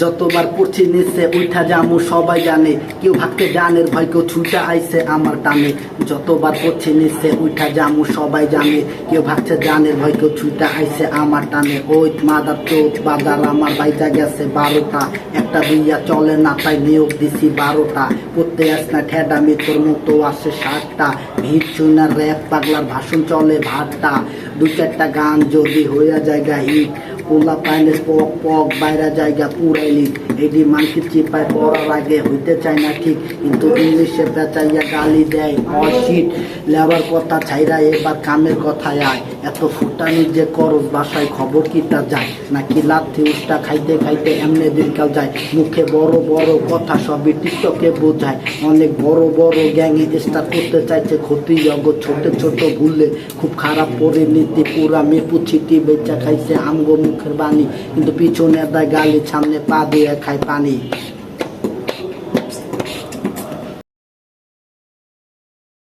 যতবার পড়ছি নিচে উঠা জামু সবাই জানে। কেউ ভাবতে জানের ভয়, কেউ ছুটা আইছে আমার টানে। যতবার পড়ছি নিচে উঠা জামু সবাই জানে। কেউ ভাবছে জানের ভয়, কেউ ছুটা আইছে আমার টানে। ওই মাদার চোখ বাজার আমার বাইজা গেছে বারোটা। একটা দুইয়া চলে না, তাই নিয়োগ দিছি বারোটা। পড়তে আস না ঠেডামি, তোর মতো আসে ষাটটা। ভিড় চুনার র্যাপ, পাগলার ভাষণ চলে ভাতটা দু চারটা গান যদি হইয়া জায়গা হিট। পোলা পাইলে পক পক বাইরা জায়গা পুরাইলি। এডি মানকি চিপায় পড়ার আগে হইতে চায় না ঠিক, কিন্তু ইংলিশে পেঁচাইয়া গালি দেয়। অশিট লেবার কথা ছাইরা এবার কামের কথায় আয়। এত ফুটানি যে করস, বাসায় খবর কিটা যায়? নাকি লাথি উষ্টা খাইতে খাইতে এমনি দিনকাল যায়? মুখে বড় বড় কথা সবই টিকটকে বোঝায়। অনেক বড় বড় গ্যাংয়ে স্টার্ট করতে চাইছে ক্ষতি জগৎ ছোট ছোট ভুললে খুব খারাপ পরিণতি, পুরা মেপু ছিটি বেচা খাইছে আমগো মুখের বাণী কিন্তু পিছনে দেয় গালি সামনে পা দিয়ে খায় পানি।